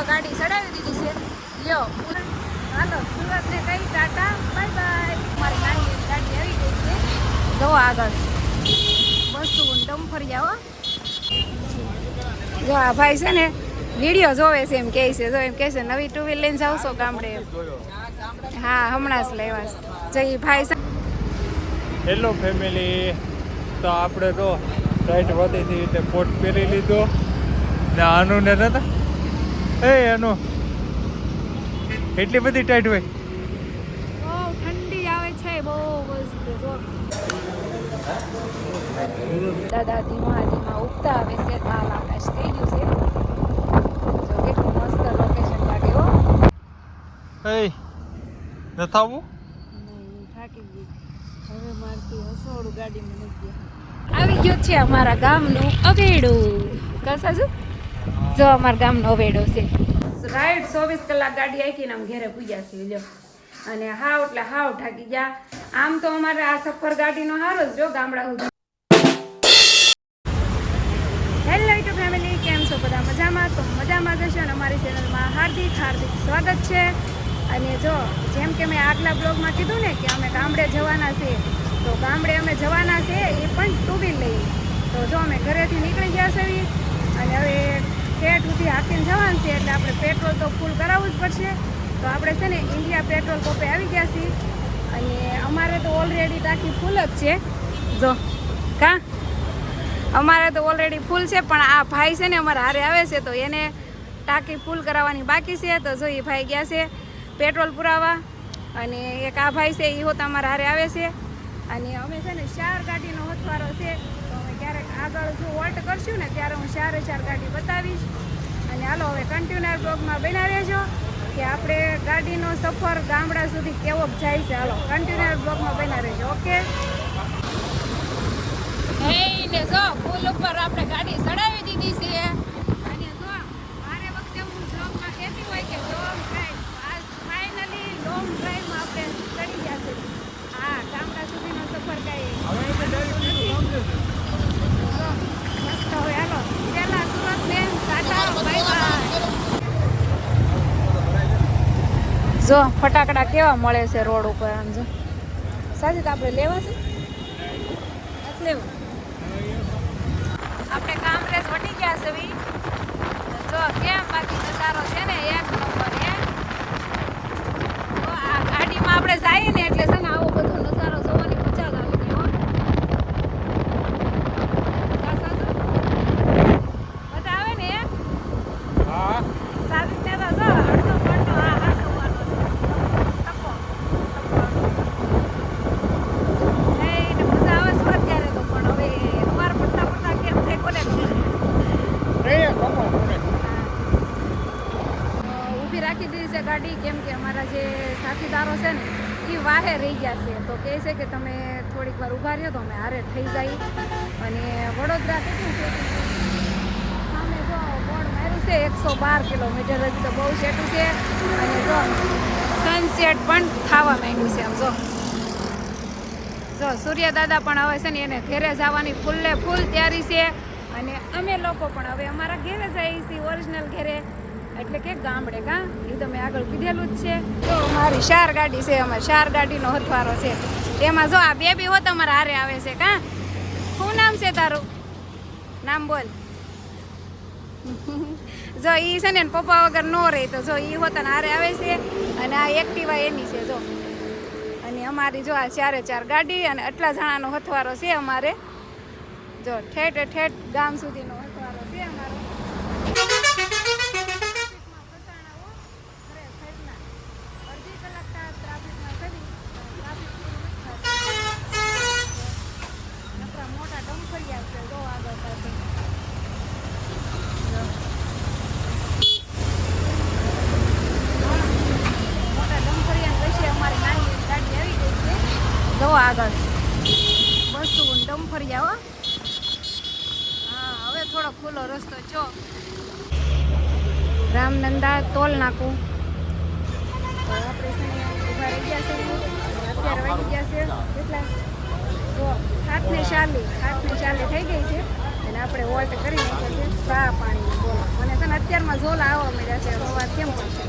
તો ગાડી ચડાવી દીધી છે. લ્યો. હાલો, સુરતને કઈ ટાટા. Bye bye. મારી નાની ગાડી આવી ગઈ છે. જો આગળ. બસો ડમ ફરી આવો જો આ ભાઈ છે ને વીડિયો જોવે છે એમ કહે છે. જો એમ કહે છે, નવી ટુ વ્હીલ લઈને જાવ છો ગામડે હા, હમણાં જ લેવા જઈ ભાઈ હેલો ફેમિલી તો આપણે તો રાઈટ વધી હતી એટલે કોટ પહેરી લીધો. ને આનું ને નતા? એ એનો. એટલી બધી ટાઈટ હોય. ઠંડી આવે છે બહુ મસ્ત જો. દાદા ધીમા ધીમા ઉગતા આવે છે લાલ આકાશ થઈ ગયું છે. જો કેટલું મસ્ત લોકેશન લાગે હો. એ થાકી ગઈ. હવે મારથી હસોડું ગાડી નથી આવી ગયો છે અમારા ગામનું અવેડું. કસા શું જો અમારા ગામનો અવેડો છે. રાઈટ ચોવીસ કલાક ગાડી આવીને આમ ઘેરે પૂજ્યા છે, લ્યો. અને હાવ એટલે હાવ થાકી ગયા. આમ તો અમારે આ સફર ગાડીનો હારો જ, જો, ગામડા સુધી. હેલો યુટ્યુબ ફેમિલી કેમ છો બધા? મજામાં? તો મજામાં જશો અને અમારી ચેનલમાં હાર્દિક હાર્દિક સ્વાગત છે. અને જો, જેમ કે મેં આગલા બ્લોગમાં કીધું ને કે અમે ગામડે જવાના છે તો ગામડે અમે જવાના છે એ પણ ટુ વ્હીલ તો જો, અમે ઘરેથી નીકળી ગયા છે અને હવે ઠેઠ સુધી હાકીને જવાનું છે એટલે આપણે પેટ્રોલ તો ફૂલ કરાવવું જ પડશે. તો આપણે છે ને ઇન્ડિયા પેટ્રોલ પંપે આવી ગયા છીએ. અને અમારે તો ઓલરેડી ટાંકી ફૂલ જ છે. જો, કા? અમારે તો ઓલરેડી ફૂલ છે, પણ આ ભાઈ છે ને અમારા હારે આવે છે, તો એને ટાંકી ફૂલ કરાવવાની બાકી છે. તો જો એ ભાઈ ગયા છે પેટ્રોલ પુરાવા. અને એક આ ભાઈ છે એ હોતા અમારા હારે આવે છે. અને અમે છે ને ચાર ગાડીનો હથવારો છે. આગળ જો વોલ્ટ કરશું ને ત્યારે હું ચારે ચાર ગાડી બતાવીશ. અને હાલો હવે કન્ટિન્યુઅર બ્લોગમાં બના રહેજો કે આપણે ગાડીનો સફર ગામડા સુધી કેવો જાય છે. હાલો કન્ટિન્યુઅર બ્લોગમાં બના રહેજો, ઓકે? ને જો, પુલ ઉપર આપણે ગાડી ચડાવી દીધી છે અને જો મારે વખતે હું બ્લોગમાં કહેતી હોય કે લોંગ ડ્રાઈવ આજ ફાઇનલી લોંગ ડ્રાઈવમાં આપણે ચડી ગયા છે હા ગામડા સુધીનો સફર કાંઈ જો, મસ્ત હોય હાલો પેલા સુરત ને ટાટા બાય બાય જો ફટાકડા કેવા મળે છે રોડ ઉપર આમ જો. તો આપણે લેવા છે? આપણે કામરેજ વટી ગયા છે જો કેમ બાકી નજારો છે ને એક નંબર આ ગાડીમાં આપણે જઈએ ને એટલે છે ને આવો બધો નજારો જોવાની મજા જ આવી જાય હો કા સાચું? મજા આવે ને એમ? હા સાબિત ને તો જો અડધો પડતો આ હાથવાનો છે ટપો નહીં ને મજા આવે સુરત ત્યારે તો પણ હવે વાર પડતા પડતા કેમ થાય કોને ખબર એ કમો પડે અ, ઊભી રાખી દીધી છે ગાડી કેમ કે અમારા જે સાથીદારો છે ને, એ વાહે રહી ગયા છે. તો કહે છે કે તમે થોડીક વાર ઊભા રહ્યો તો અમે હારે થઈ જાય. અને વડોદરા કેટલું છે? સામે જો બોર્ડ માર્યું છે, એકસો બાર કિલોમીટર. હજી તો બહુ સેટું છે. અને જો સનસેટ પણ થવા માંડ્યું છે આમ જો. જો સૂર્ય દાદા પણ હવે છે ને એને ઘેરે જવાની ફૂલે ફૂલ તૈયારી છે. અને અમે લોકો પણ હવે અમારા ઘેરે જઈએ છીએ ઓરિજિનલ ઘેરે. એટલે કે ગામડે, કા? એ તમે આગળ કીધેલું જ છે. તો મારી ચાર ગાડી છે, અમારી ચાર ગાડીનો હથવારો છે. એમાં જો આ બેબી હો, તમારા હારે આવે છે, કા? શું નામ છે તારું? નામ બોલ. જો ઈ છે ને પપ્પા વગર નો રહે, તો જો ઈ હોતા હારે આવે છે. અને આ એક્ટિવા એની છે, જો. અને અમારી જો આ ચારે ચાર ગાડી અને આટલા જણાનો હથવારો છે અમારે. જો, ઠેઠ ઠેઠ ગામ સુધીનો હથવારો છે અમારો અડધી કલાક ટ્રાફિકમાં ચડી ટ્રાફિક નકરા મોટા ડમ્ફરિયા છે જો આગળ પાસે જો. મોટા ડમ્ફરિયા પછી અમારી નાની એવી ગાડી આવી ગઈ છે જો આગળ બસો ડમ્ફરિયા હો હા હવે થોડો ખુલ્લો રસ્તો જો નાકું તો આપણે છે ને ઊભા રહી ગયા છે અત્યારે વાગી ગયા છે કેટલા તો હાથને ચાલી હાથને ચાલી થઈ ગઈ છે. અને આપણે વોલ્ટ કરી નાખ્યા છે સા પાણી બોલો. મને છે ને અત્યારમાં ઝોલા આવવા મળ્યા છે હવે કેમ પડશે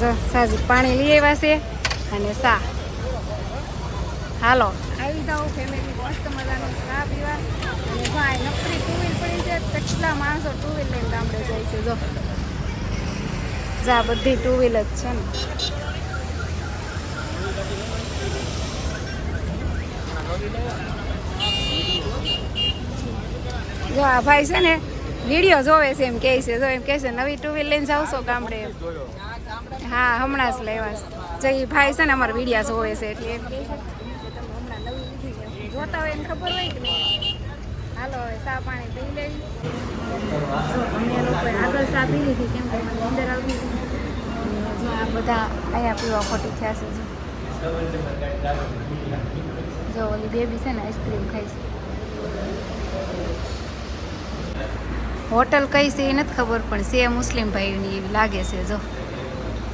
જો સાજી પાણી લઈ આવ્યા છે અને સા. હાલો. આવી જાઓ ફેમિલી મસ્ત મજાનો ચા પીવા. અને ભાઈ નકરી ટુ વ્હીલ પડી છે કેટલા માણસો ટુ વ્હીલ લઈને ગામડે જાય છે જો. જા બધી ટુ વ્હીલર છે ને. જો આ ભાઈ છે ને વીડિયો જોવે છે એમ કહે છે, જો એમ કહે છે, નવી ટુ વ્હીલ લઈને જાવશો ગામડે એમ. હા, હમણાં જ લેવા છે. જે ભાઈ છે ને અમારે વિડીયા જોવે છે એટલે એમ કહે કે જોતા હોય એને ખબર હોય કે હાલો, હવે ચા પાણી પી લેવી અમે લોકોએ આગળ સા પી લીધી, કેમ કે અંદર આવતી આ બધા અહીંયા પીવા ખોટી થયા છે જો ઓલી બેબી છે ને આઈસ્ક્રીમ ખાઈશ હોટલ કઈ છે એ નથી ખબર, પણ છે મુસ્લિમ ભાઈઓની એવી લાગે છે જો.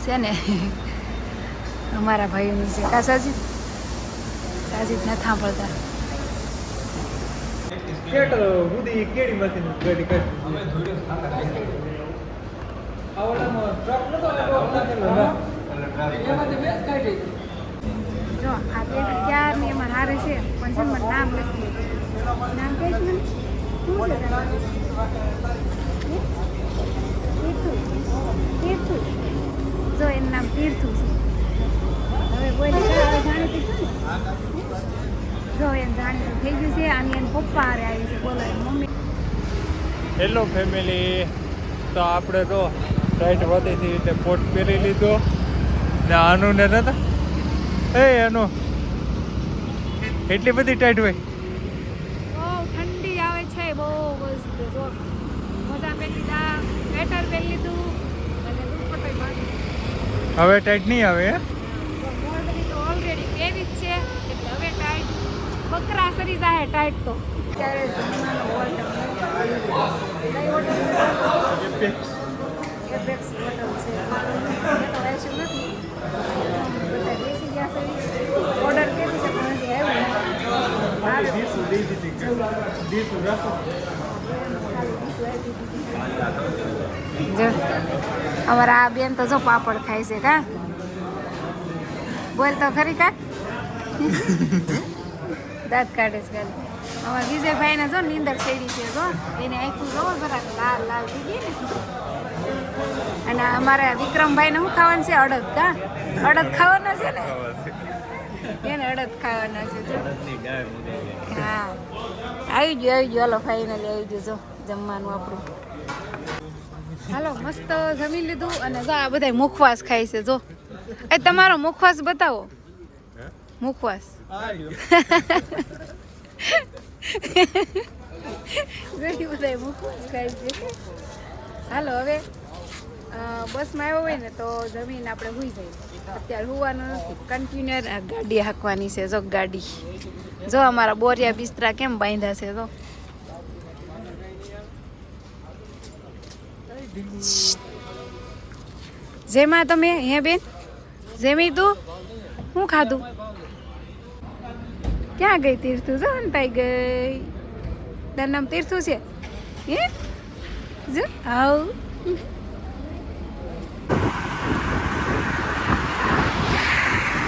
છે ને? અમારા ભાઈઓની છે. કા સાજીદ? સાજીદ નથી સાંભળતા. કેડી માંથી ના જો આ બેબી ક્યારની એમાં હારે છે પણ છે નામ લખી નામ કહીશ મને તીર્થુ જો એનું નામ તીર્થુ છે હવે કોઈ જાણી થયું ને જો જાણીતું થઈ ગયું છે અને એના પપ્પા હારે આવી છે બોલો મમ્મી હેલો ફેમિલી તો આપણે તો ટાઈટ વધી હતી એટલે કોટ પહેરી લીધો. ને આનું ને નતા. એ એનું. એટલી બધી ટાઈટ હોય. બહુ ઠંડી આવે છે બહુ મસ્ત જો. મોજા પહેરી લીધા સ્વેટર પહેરી લીધું અને દુપટ્ટો હવે ટાઈટ નહીં આવે તો ઓલરેડી કેવી જ છે એટલે હવે ટાઈટ. બકરા સરી જાય ટાઈટ તો. ત્યારે જમવાનો હોલ્ડ કઈ હોટલ છે. મેં તો નથી. બધા બેસી ગયા છે. ઓર્ડર કરી છે પણ હજી આવ્યું જો અમારા આ બેન તો જો પાપડ ખાય છે કા? બોલ તો ખરી કા? દાંત કાઢે છે ખાલી. અમારા વિજયભાઈ ને જો નીંદર શેડી છે જો. એને આખું જો જરાક લાલ લાલ થઈ ગઈ ને. અને અમારે વિક્રમભાઈ ને શું ખાવાનું છે? અડદ કા? અડદ ખાવાના છે ને? એને અડદ ખાવાના છે હા. આવી ગયું, આવી ગયો. હાલો ફાઈનલી આવી ગયો, જો. જમવાનું આપણું. હાલો, મસ્ત જમી લીધું અને જો આ બધા મુખવાસ ખાય છે, જો. એ, તમારો મુખવાસ બતાવો. મુખવાસ. બધા મુખવાસ ખાય છે. હાલો, હવે બસમાં આવ્યો હોય ને તો જમીન આપણે હોઈ જઈએ અત્યારે હોવાનું નથી. કન્ટિન્યુઅર આ ગાડી હાંકવાની છે જો ગાડી. જો અમારા બોરિયા બિસ્તરા કેમ બાંધ્યા છે જો. જેમાં તમે હે બેન? જેમી તું? શું ખાધું? ક્યાં ગઈ તીર્થુ? જો અંતાઈ ગઈ. તારું નામ તીર્થુ છે? હે? જો આવ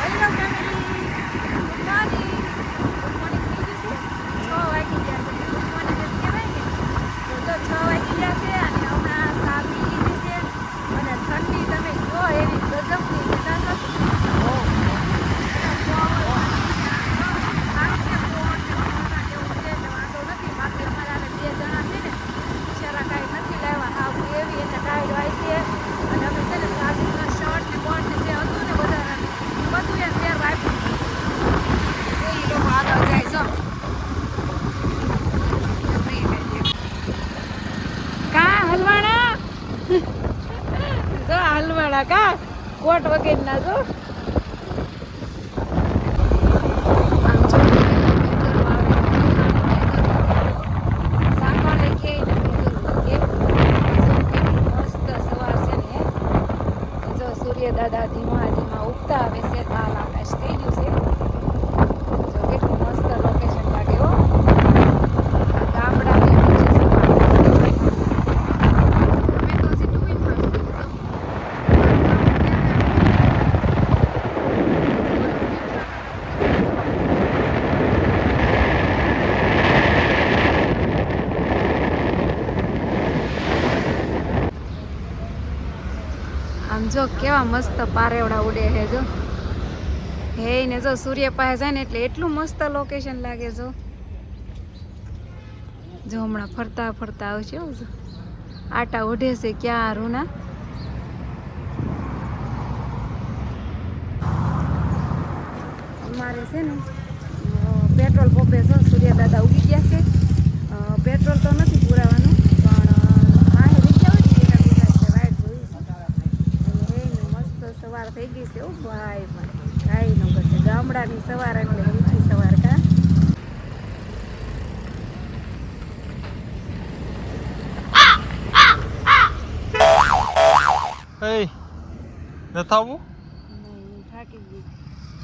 hello family good morning good morning થઈ ગયું છે છ વાગી ગયા છે ગુડ મોર્નિંગ જ કહેવાય ને તો જો છ વાગી ગયા છે અને હમણાં ચા પી લીધી છે અને ઠંડી તમે જો એવી ગજબની છે ના તો કા હલવાણા જો આ હલવાણા કા કોટ વગેરેના જો આમ જો સાંભળે કે મસ્ત સવાર છે ને જો સૂર્ય દાદા ધીમા ધીમા ઉગતા આવે છે લાલ આકાશ થઈ ગયું છે જો કેટલું મસ્ત લોકેશન લાગે હો આ ગામડાની આમ જો કેવા મસ્ત પારેવડા ઉડે છે જો. હે ને જો સૂર્ય પાસે જાય ને એટલે એટલું મસ્ત લોકેશન લાગે જો. જો હમણાં ફરતા ફરતા આવશે જો. આટા ઉઢે છે ક્યાં રૂના? અમારે છે ને પેટ્રોલ પંપે છે સૂર્ય દાદા ઉગી ગયા છે. પેટ્રોલ તો નથી પુરાવાનું પણ હા રિક્ષા હોય ને એના બીજા છે વાઇટ જોયું છે અને એની મસ્ત સવાર થઈ ગઈ છે ઓ ભાઈ ભાઈ કાંઈ ન ઘટે ગામડાની સવાર એટલે મીઠી સવાર કા? એ નથી આવવું? થાકી ગઈ.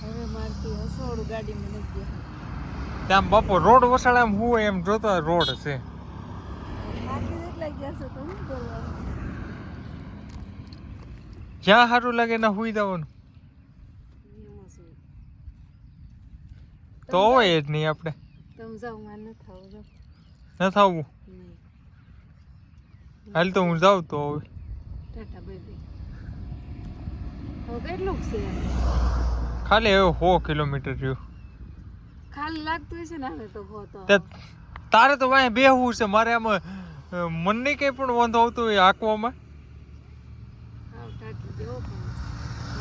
હવે મારથી હસોડું ગાડીમાં નથી ત્યાં બાપુ રોડ વસાડે એમ હું એમ જોતો રોડ છે. થાકી એટલા ગયા છો તો શું કરવાનું? જ્યાં સારું લાગે ને સુઈ જવાનું. તો હોય જ નહીં આપણે. ન નહીં. હાલ તો હું જાઉં તો હવે. ખાલી હવે સો કિલોમીટર રહ્યું. ખાલી લાગતું હશે ને તો. તો તારે તો વાંહે બેહવું છે. મારે આમાં અ, મનને કંઈ પણ વાંધો આવતો હોય આંકવામાં હાવ ટાટી જેવો પણ વાગ્યા કેટલા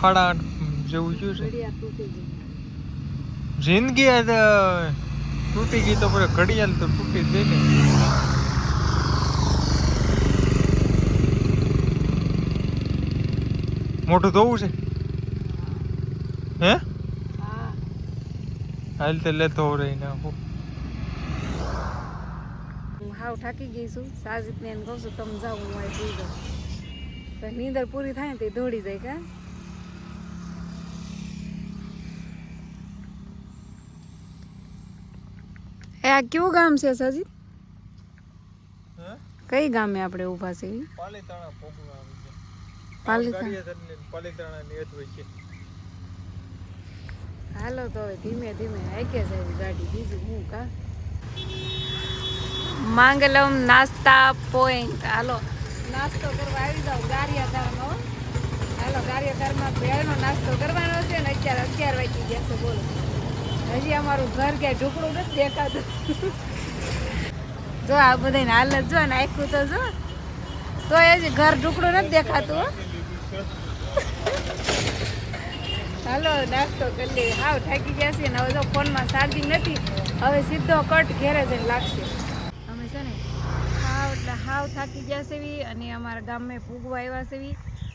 સાડા જેવું થયું છે. જિંદગી તૂટી ગઈ તો પછી ઘડિયાળ તો તૂટી જ ને. મોટું ધોવું છે? હે? હાલ તે લેતો રહી ને હું. હાવ થાકી ગઈ છું. સાજીદને એમ કહું છું, તમે જાઓ, હું અહીં જાઉં. તો નીંદર પૂરી થાય ને તે દોડી જાય કા? એ આ કેવું ગામ છે સાજી? કઈ ગામે આપણે ઊભા છે? હાલો તો હવે ધીમે ધીમે આગે છે ગાડી બીજું હું કા? માંગલમ નાસ્તા પોઈન્ટ હાલો. નાસ્તો કરવા આવી જાઉં ગારિયાધારમાં. હાલો ગારિયાધારમાં ભેળનો નાસ્તો કરવાનો છે ને અત્યારે અગિયાર વાગી ગયા છે, બોલો. હજી અમારું ઘર ક્યાંય ઢુકડું નથી દેખાતું. જો આ બધાને હાલત જો ને આખું તો જો. તો એ જ ઘર ઢુકડું નથી દેખાતું હાલો, નાસ્તો કરી લઈએ. હાવ થાકી ગયા છે ને હવે તો ફોનમાં ચાર્જિંગ નથી. હવે સીધો કટ ઘેરે જઈને લાગશે. એટલે થાકી ગયા છે અને અમારા ગામમાં પૂગવા આવ્યા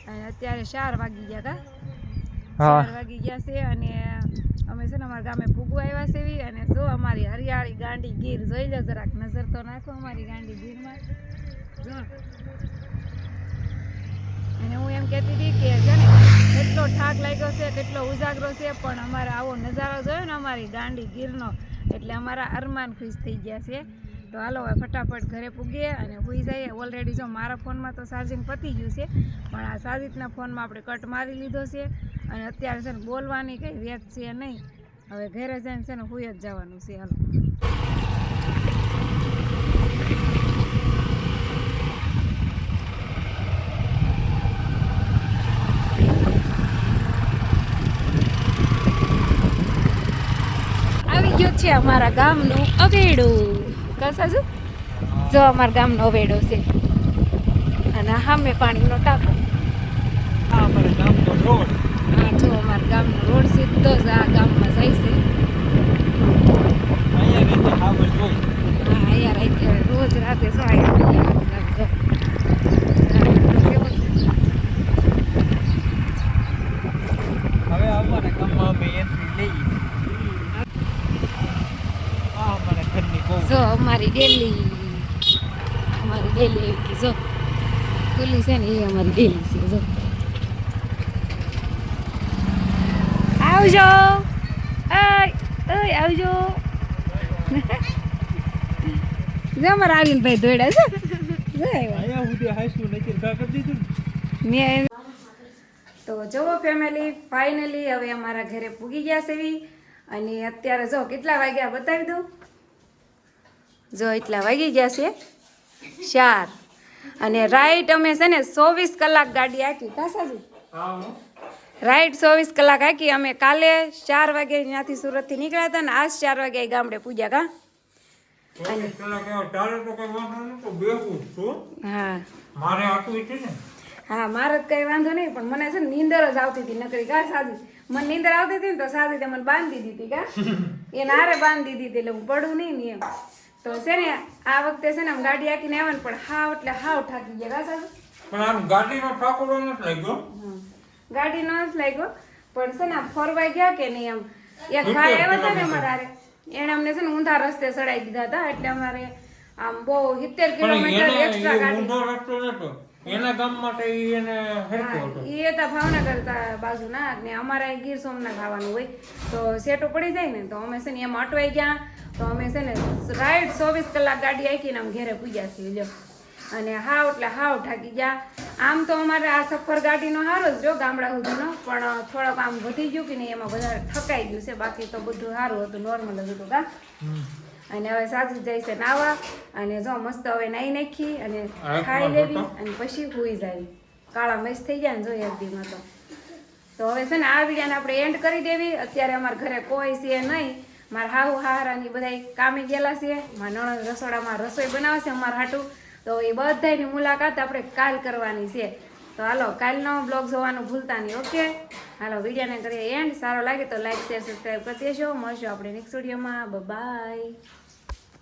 અને અત્યારે ચાર વાગી ગયા કા ચાર વાગી ગયા છે અને અમે છે ને અમારા ગામે ફૂગવા આવ્યા છે અને જો અમારી હરિયાળી ગાંડી ગીર જોઈ લો જરાક નજર તો નાખો અમારી ગાંડી ગીરમાં. જો. અને હું એમ કહેતી હતી કે છે ને કેટલો થાક લાગ્યો છે કેટલો ઉજાગરો છે પણ અમારે આવો નજારો જોયો ને અમારી ગાંડી ગીરનો એટલે અમારા અરમાન ખુશ થઈ ગયા છે. તો હાલો હવે ફટાફટ ઘરે પૂગીએ અને હોઈ જઈએ. ઓલરેડી જો મારા ફોનમાં તો ચાર્જિંગ પતી ગયું છે, પણ આ સાજિદના ફોનમાં આપણે કટ મારી લીધો છે અને અત્યારે છે ને બોલવાની કંઈ વેત છે નહીં. હવે ઘરે જઈને છે ને હોઈ જ જવાનું છે. હાલો. છે અમારા ગામનું અવેડો. કસા શું જો અમારા ગામનો વેડો છે. અને સામે પાણીનો ટાંકો આ અમારા ગામનો રોડ આ જો અમારા ગામનો રોડ સીધો જ આ ગામમાં જાય છે અહીંયા રીતે હાવર જોઈ હા અહીંયા રાતે રોજ રાતે જો અહીંયા જો. કેવો છે? હવે અમારા ગામમાં અમે એન્ટ્રી લઈએ આ અમારા ઘરની બહુ જો અમારી ડેલી અમારી ડેલી એવી કે જો ખુલ્લી છે ને એ અમારી ડેલી છે જો આવજો. આવજો. જો અમારા ભાઈ દોડ્યા છે. તો જુઓ ફેમિલી ફાઇનલી હવે અમારા ઘરે પૂગી ગયા છે એવી. અને અત્યારે જો કેટલા વાગ્યા બતાવી દઉં. જો એટલા વાગી ગયા છે. ચાર. અને રાઈટ અમે છે ને ચોવીસ કલાક ગાડી આખી કાસાજી રાઈટ ચોવીસ કલાક આખી. અમે કાલે ચાર વાગે ત્યાંથી સુરતથી નીકળ્યા હતા ને આજ ચાર વાગે ગામડે પૂજ્યા કા? હા. મારે કઈ વાંધો નહીં પણ મને છે ને નીંદર જ આવતી હતી નકરી કા સાજી મને નીંદર આવતી હતી ને તો તે મને બાંધી દીધી કા? એને નારે બાંધી દીધી એટલે હું પડું નહીં ને એમ. તો છે ને આ વખતે છે ને આમ ગાડી આખીને આવે ને પણ હાવ એટલે હાવ થાકી ગયા કા સાદી પણ આમ ગાડીમાં ઠાકોરો નથી લાગ્યો. ગાડી નો જ લાગ્યો. પણ છે ને ફરવા ગયા કે નહીં એમ? એક ભાઈ આવ્યા હતા ને અમારે એને અમને છે ને ઊંધા રસ્તે ચડાવી દીધા હતા. એટલે અમારે આમ બહુ સિત્તેર કિલોમીટર એક્સ્ટ્રા ગાડી. એના ગામ માટે એને હેરતો હતો. એ હતા ભાવનગર તા બાજુના ને અમારા ગીર સોમનાથ આવવાનું હોય. તો સેટો પડી જાય ને તો અમે છે ને એમ અટવાઈ ગયા. તો અમે છે ને રાઈડ ચોવીસ કલાક ગાડી આવીને આમ ઘેરે પૂજ્યા છીએ. અને હાવ એટલે હાવ થાકી ગયા. આમ તો અમારે આ સફર ગાડીનો સારો જ જો ગામડા સુધીનો પણ થોડોક આમ વધી ગયું કે નહીં એમાં વધારે ઠકાઈ ગયું છે બાકી તો બધું સારું હતું નોર્મલ જ હતું કા. અને હવે સાસુ જાય છે નાવા અને જો મસ્ત હવે નાઈ નાખી અને ખાઈ લેવી અને પછી હુઈ જાય. કાળા મસ્ત થઈ ગયા ને જોઈએ એક દીમાં તો તો હવે છે ને આ વિડીયાને આપણે એન્ડ કરી દેવી. અત્યારે અમારા ઘરે કોઈ છે નહીં. મારા હાહુ હારાની બધા કામે ગયેલા છે. મારા નણંદ રસોડામાં રસોઈ બનાવશે અમારા હાટું. તો એ બધાની મુલાકાત આપણે કાલ કરવાની છે. તો હાલો, કાલનો બ્લોગ જોવાનું ભૂલતા નહીં, ઓકે? હાલો, વિડીયોને કરીએ એન્ડ સારો લાગે તો લાઈક શેર સબસ્ક્રાઈબ કરી દેજો. મળશું આપણે નેક્સ્ટ વિડીયોમાં બાય